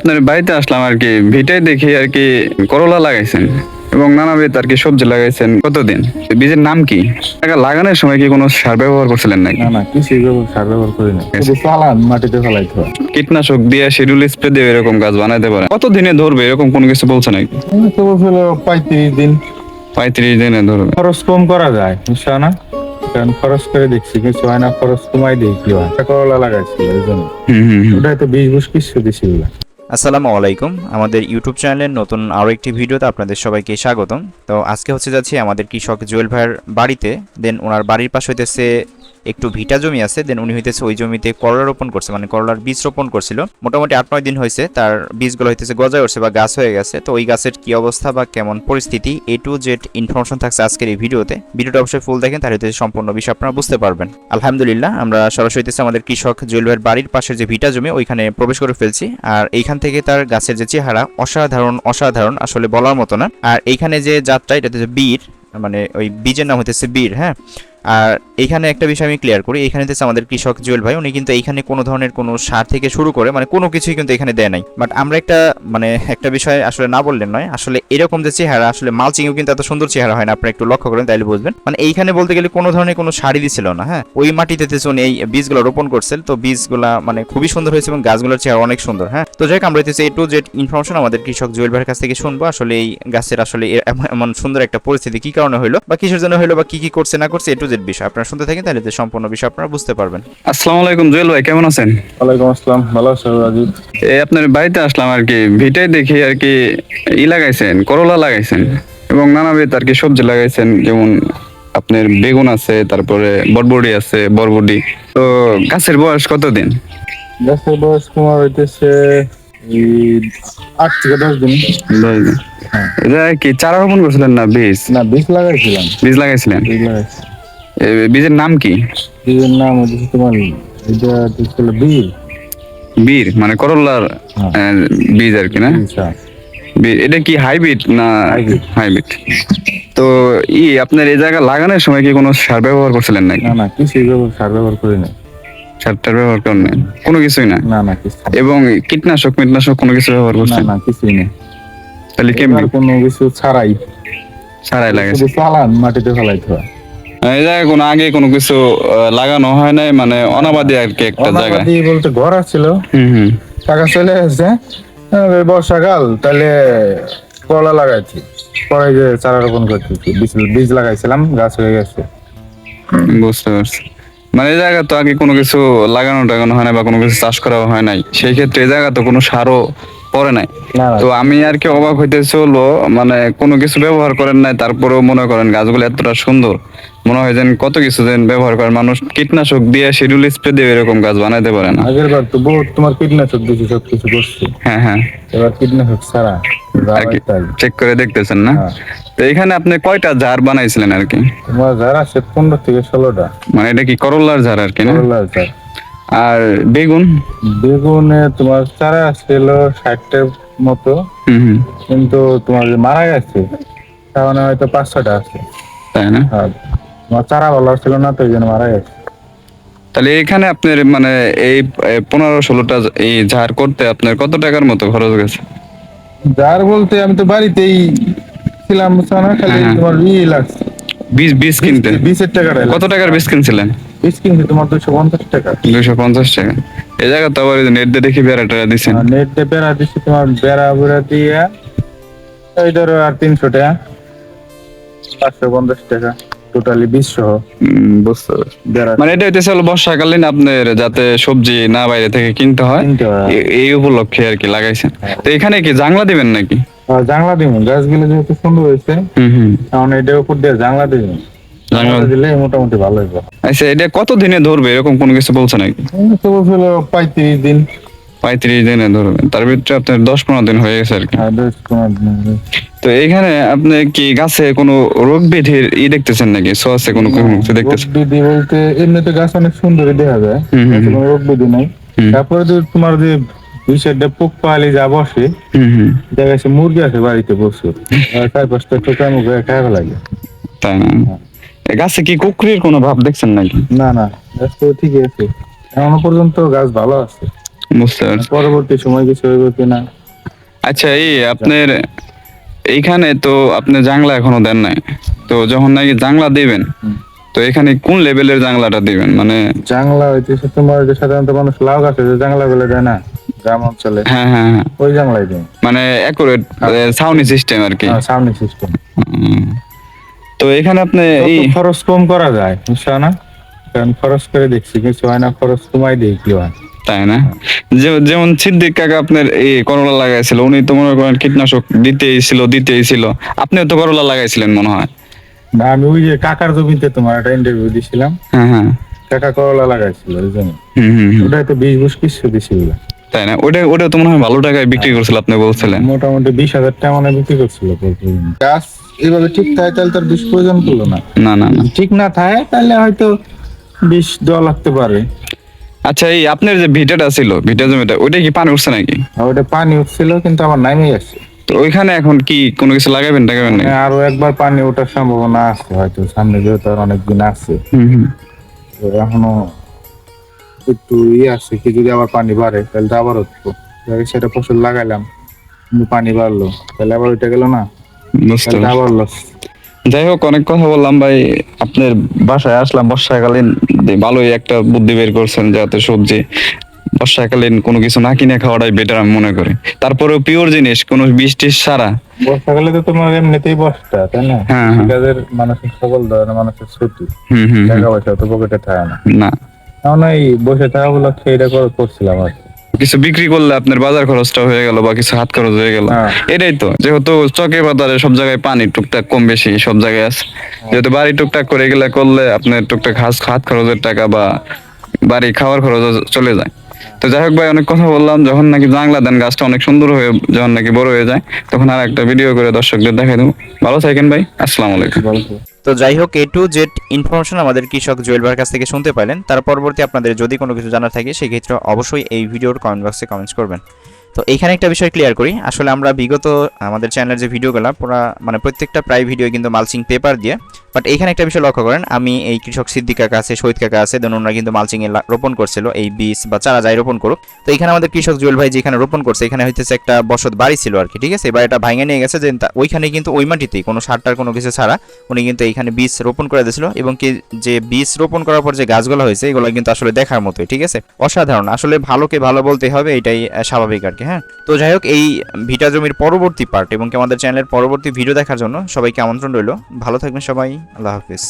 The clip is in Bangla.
আপনার বাড়িতে আসলাম আর কি ভিটায় দেখি আর কি করলা লাগাইছেন এবং নানাবিধ আর কি সবজি লাগাইছেন। কতদিন? বীজের নাম কি? লাগানোর সময় কি কোনো সার ব্যবহার করছিলেন নাকি? না না কিছু সার ব্যবহার করি না। শুধু মাটিতে ফেলাইতে হয়। কীটনাশক দিয়ে শিডিউল স্প্রে দিয়ে এরকম গাছ বানাইতে পারেন। কত দিনে ধরবে? এরকম কোনো কিছু বলছে নাকি? এই তো বলছিল পঁয়ত্রিশ দিন। পঁয়ত্রিশ দিনে ধরবে। খরচ কম করা যায় বুঝছ না কারণ খরচ করে দেখছি কিছু হয় না খরচ কমাই কি হয়? করলা লাগাইছিল এই জন্য। ওটাই তো বিষ বুষ কিছু দিছিল না আসসালামু আলাইকুম। আমাদের ইউটিউব চ্যানেলের নতুন আরও একটি ভিডিওতে আপনাদের সবাইকে স্বাগতম। তো আজকে হচ্ছে যাচ্ছি আমাদের কৃষক জুয়েল ভাইয়ের বাড়িতে। দেন ওনার বাড়ির পাশ হইতেছে একটু ভিটা জমি আছে দেন উনি হইতেছে ওই জমিতে করলা রোপণ করছে মানে করলার বীজ রোপণ করছিল। মোটামুটি আট, নয় দিন হয়েছে তার বীজগুলো হইতেছে গজায় উঠছে বা গাছ হয়ে গেছে। তো ওই গাছের কি অবস্থা বা কেমন পরিস্থিতি, এ টু জেড ইনফরমেশন থাকছে আজকের এই ভিডিওতে। ভিডিওটা অবশ্যই ফুল দেখেন, তাহলে হইতেছে সম্পূর্ণ বিষয় আপনারা বুঝতে পারবেন। আলহামদুলিল্লাহ, আমরা সরাসরি আমাদের কৃষক জুয়েল ভাইয়ের বাড়ির পাশের যে ভিটা জমি, ওইখানে প্রবেশ করে ফেলছি। আর এইখান থেকে তার গাছের যে চেহারা, অসাধারণ অসাধারণ, আসলে বলার মতো না। আর এইখানে যে জাতটা এটা হচ্ছে বীর মানে ওই বীজের নাম হইতেছে বীর হ্যাঁ? আর এখানে একটা বিষয় আমি ক্লিয়ার করি, এখানে হচ্ছে আমাদের কৃষক জুয়েল ভাই, উনি কিন্তু এইখানে কোনো ধরনের কোনো সার থেকে শুরু করে মানে কোনো কিছুই কিন্তু এখানে দেয় নাই। বাট আমরা একটা মানে একটা বিষয় আসলে না বললেন নয়, আসলে এরকম যে চেহারা, আসলে মালচিংও কিন্তু এত সুন্দর চেহারা হয় না আপনি একটু লক্ষ্য করেন তাইলে বুঝবেন। মানে এইখানে বলতে গেলে কোনো ধরনের কোনো সারই দিছিল না হ্যাঁ? ওই মাটিতে উনি এই বীজগুলো রোপণ করছেন তো বীজগুলা মানে খুবই সুন্দর হয়েছে এবং গাছগুলোর চেহারা অনেক সুন্দর হ্যাঁ? তো যাই আমরা এ টু জেড ইনফরমেশন আমাদের কৃষক জুয়েল ভাইয়ের কাছ থেকে শুনব, আসলে এই গাছের আসলে এমন সুন্দর একটা পরিস্থিতি কি কারণে হলো বা কিসের জন্য হলো বা কি কি করছে, না করছে এ টু জেড বিষয়। আপনারা শুনতে থাকেন তাহলে তো সম্পূর্ণ বিষয় আপনারা বুঝতে পারবেন। আসসালামু আলাইকুম জুয়েল ভাই কেমন আছেন? ওয়ালাইকুম আসসালাম ভালো আছো রাজীব। এই আপনার বাড়িতে আসলাম আর কি ভিটায় দেখি আর কি ই লাগাইছেন করলা লাগাইছেন এবং নানাবিধ আর কি সবজি লাগাইছেন যেমন আপনার বেগুন আছে তারপরে বরবডি আছে বরবডি তো গাছের বয়স কতদিন? গাছের বয়স তোমার হইতেছে এই আট থেকে দশ দিন। দশ দিন। এটা কি চারা রোপণ করছিলেন না বীজ? না বীজ লাগাইছিলাম। বীজ লাগাইছিলেন? বীজ লাগাইছি। এ, বীজের নাম কি? বীজের নাম হচ্ছে তোমার এটা ছিল বীর। বীর মানে করলার হ্যাঁ। বীজ আর কি না? আচ্ছা এটা কি হাইব্রিড না হাইব্রিড। তো ই আপনার এই জায়গা লাগানোর সময় কি কোনো সার ব্যবহার করছিলেন নাকি? না না কিছু সার ব্যবহার করি না সারটার ব্যবহার করেন নাই? কোনো কিছুই না? না না কিছু এবং কীটনাশক কীটনাশক কোনো কিছু ব্যবহার না করছেন? না কিছুই না তাহলে কেমনি? কোনো কিছু ছাড়াই। লাগাইছে শুধু চালান মাটিতে ফেলাইতে হয়। এই জায়গায় কোনো আগে কোনো কিছু লাগানো হয় নাই মানে অনাবাদী আর কি একটা জায়গা অনাবাদি বলতে ঘর হুম টাকা চলে বর্ষাকাল তাহলে কলা লাগাইছি। পরে যে চারা রোপণ করছি বীজ বীজ লাগাইছিলাম গাছ হয়ে গেছে। বুঝতে পারছি। মানে এই জায়গা তো আগে কোনো কিছু লাগানো টাগানো হয় না বা কোনো কিছু চাষ করা হয় নাই। সেই ক্ষেত্রে এই জায়গা তো কোনো সারও পড়ে নাই। তো আমি আর কি অবাক হইতেছে হলো মানে কোনো কিছু ব্যবহার করেন নাই তারপরেও মনে করেন গাছগুলো এতটা সুন্দর। মনে হয় যেন কত কিছু যেন ব্যবহার করে মানুষ কীটনাশক দিয়ে শিডিউল স্প্রে দিয়ে এরকম গাছ বানাইতে পারে না। আগের বার তো বহুত তোমার কীটনাশক দিয়েছি সব কিছু করছি। হ্যাঁ হ্যাঁ। এবার কীটনাশক ছাড়া আর কি চেক করে দেখতেছেন না? হ্যাঁ। তো এখানে আপনি কয়টা ঝাড় বানাইছিলেন আর কি? তোমার যারা আছে পনেরো থেকে ষোলোটা। মানে এটা কি করলার ঝাড় আর কি না? করলা চাষ আর বেগুন? বেগুনে তোমার চারা ছিল ষাটটার মতো। কিন্তু তোমার যে মারা গেছে তাহলে হয়তো পাঁচ ছটা আছে। তাই না? তোমার চারা ভালো ছিল না তো জন্য মারা গেছে। তাহলে এখানে আপনার মানে এই পনেরো ষোলোটা এই ঝাড় করতে আপনার কত টাকার মতো খরচ গেছে? যার বলতে আমি তো বাড়িতেই ছিলাম খালি হ্যাঁ। তোমার ই লাগছে। বীজ বীজ কিনতে বিশের টাকাটা কত টাকার বীজ কিনছিলেন? বীজ কিনছি তোমার দুশো পঞ্চাশ টাকা? দুইশো পঞ্চাশ টাকা। এই জায়গা তো আবার নেট দিয়ে দেখি বেড়া নেট দিয়ে বেড়া দিচ্ছি তোমার বেড়া বেড়া দিয়ে ওই ধরো আর তিনশো টাকা। পাঁচশো পঞ্চাশ টাকা টোটালি বিশ সহ বুঝতে পারছি। বেড়া। মানে এটা হইতেছে হলো বর্ষাকালীন আপনার যাতে সবজি না বাইরে থেকে কিনতে হয়। হয়। এই উপলক্ষে আর কি লাগাইছেন। তো এখানে কি জাংলা দিবেন নাকি? আর জানলা দিব। গাছগুলো যেহেতু সুন্দর হয়েছে হুম হুম। কারণ এটার উপর দিয়ে জানলা দিব জানলা- জানলা দিলে মোটামুটি ভালো হবে আচ্ছা এটা কত দিনে ধরবে? এরকম কোনো কিছু বলছে নাকি? বলছিল পঁয়ত্রিশ দিন। পঁয়ত্রিশ দিনে ধরবেন তার ভিতরে আপনার দশ পনেরো দিন হয়ে গেছে আর কি। তোমার তো এখানে আপনি কি গাছে কোনো রোগ ব্যাধির ই দেখতেছেন নাকি? সোয়াসে কোনো কোনো কিছু দেখতেছেন? বিধি বলতে এমনিতে গাছ অনেক সুন্দরই দেখা যায়। কোনো রোগ বিধি নাই। তারপরে যে তোমার যে দুই সাইডে পোক পালি যা বসে দেখা যাচ্ছে মুরগি আছে বাড়িতে প্রচুর। আর চার পাঁচটা টোকা মুখে খাওয়া লাগে। তাই না? এ গাছে কি কুকুরের কোনো ভাব দেখছেন নাকি? না না গাছ তো ঠিকই আছে। এখনও পর্যন্ত গাছ ভালো আছে। বুঝতে পারছি। পরবর্তী সময় কিছু হইব কিনা? আচ্ছা এই আপনার এইখানে তো আপনি জাংলা এখনও দেন নাই। তো যখন নাকি জাংলা দিবেন তো এখানে কোন লেভেলের জাংলাটা দিবেন? মানে জাংলা হইতেছে তোমার যে সাধারণত মানুষ লাউ গাছে যে জাংলা গুলো দেয় না গ্রাম অঞ্চলে হ্যাঁ হ্যাঁ হ্যাঁ। ওই জাংলাই দেয় মানে অ্যাকুরেট সাউন্ড সিস্টেম আর কি। সামনে সিস্টেম হুম। তো এখানে আপনি এই খরচ কম করা যায়? বুঝছ না কারণ খরচ করে দেখছি কিছু হয় না খরচ কমাই দিই কি হয়। তাই না? যেমন সিদ্দিক কাকা আপনার এই করলা লাগাইছিল উনি তো মনে করেন কীটনাশক দিতেই ছিল দিতেই ছিল আপনিও তো করলা লাগাইছিলেন মনে হয়? না আমি ওই যে কাকার জমিতে তোমার একটা ইন্টারভিউ দিছিলাম। হ্যাঁ হ্যাঁ। কাকা করলা লাগাইছিল ওই জমি। হুম হুম হুম। ওটা তো বিশ বুস কিছু দিছিল তাই না? ওটা ওটা তো মনে হয় ভালো টাকায় বিক্রি করছিল আপনি বলছিলেন। মোটামুটি বিশ হাজার টাকা মানে বিক্রি করছিল গাছ এইভাবে ঠিক থাকে তাহলে তার বিষ প্রয়োজন করল না? না না না। ঠিক না থাকে তাহলে হয়তো বিষ দেওয়া লাগতে পারে। আচ্ছা এই আপনার যে ভিটাটা ছিল ভিটা জমিটা ওইটা কি পানি উঠছে নাকি? আর ওটা পানি উঠছিল কিন্তু আমার নামে গেছে তো ওইখানে এখন কি কোনো কিছু লাগাবেন টাগাবেন নাকি? মানে আরও একবার পানি ওঠার সম্ভাবনা আছে হয়তো সামনে যেহেতু আর অনেকদিন আছে। হুম হুম। তো এখনও একটু ইয়ে আছে কি যদি আবার পানি বাড়ে তাহলে তো আবার উঠবো। যাকে সেটা ফসল লাগাইলাম পানি বাড়লো তাহলে আবার ওইটা গেল না? যাই হোক অনেক কথা বললাম ভাই। আপনার বাসায় আসলাম বর্ষাকালীন ভালোই একটা বুদ্ধি বের করছেন যাতে সবজি বর্ষাকালীন কোনো কিছু না কিনে খাওয়াটাই বেটার আমি মনে করি। তারপরেও পিওর জিনিস কোনো বৃষ্টি সারা বর্ষাকালে তো তোমার এমনিতেই বর্ষা তাই না? হ্যাঁ, হ্যাঁ। মানুষের সকল ধরনের মানুষের ছুটি। হুম হুম টাকা পয়সা তো পকেটে থাকে না। না। এই বসে থাকা গুলো এটা করছিলাম আর কি। কিছু বিক্রি করলে আপনার বাজার খরচটা হয়ে গেল বা কিছু হাত খরচ হয়ে গেল। হ্যাঁ। এটাই তো যেহেতু চকে বাজারে সব জায়গায় পানি টুকটাক কম বেশি সব জায়গায় আছে। যেহেতু বাড়ি টুকটাক করে গেলে করলে আপনার টুকটাক হাত হাত খরচের টাকা বা বাড়ি খাওয়ার খরচ চলে যায়। তো যাই হোক ভাই অনেক কথা বললাম। যখন নাকি জাংলা দেন গাছটা অনেক সুন্দর হয়ে যখন নাকি বড় হয়ে যায় তখন আর একটা ভিডিও করে দর্শকদের দেখাই দেবো। ভালো থাকেন ভাই আসসালামু আলাইকুম। তো। যাই হোক এ টু জেড ইনফরমেশন আমাদের কৃষক জুয়েল কাছ থেকে শুনতে পাইলেন তার পরবর্তী আপনাদের যদি কোনো কিছু জানার থাকে, সেক্ষেত্রে অবশ্যই এই ভিডিওর কমেন্ট বক্সে কমেন্টস করবেন তো এখানে একটা বিষয় ক্লিয়ার করি। আসলে আমরা বিগত, আমাদের চ্যানেলের যে ভিডিওগুলো পুরো মানে প্রত্যেকটা প্রায় ভিডিও কিন্তু মালচিং পেপার দিয়ে বাট এখানে একটা বিষয় লক্ষ্য করেন, আমি এই কৃষক সিদ্দিক কাকা আছে, শহীদ কাকা আছে দেন ওনারা কিন্তু লা- রোপণ করছিল, এই বীজ বা চারা যাই রোপণ করুক। তো এখানে আমাদের কৃষক জুয়েল ভাই যেখানে রোপণ করছে, এখানে হইতেছে একটা বসত বাড়ি ছিল আর কি ঠিক আছে? এবার এটা ভাঙে নিয়ে গেছে যে ওইখানে কিন্তু ওই মাটিতেই, কোনো সারটার কোনো কিছু ছাড়া, উনি কিন্তু এইখানে বীজ রোপণ করে দিয়েছিল, এবং কি যে বীজ রোপণ করার পর যে গাছগুলো হয়েছে, এগুলো কিন্তু আসলে দেখার মতোই, ঠিক আছে? অসাধারণ, আসলে ভালোকে ভালো বলতে হবে, এটাই স্বাভাবিক আর কি হ্যাঁ? তো যাই হোক, এই ভিটা জমির পরবর্তী পার্ট এবং কি আমাদের চ্যানেলের পরবর্তী ভিডিও দেখার জন্য সবাইকে আমন্ত্রণ রইল। ভালো থাকবেন সবাই। আল্লাহ হাফিজ।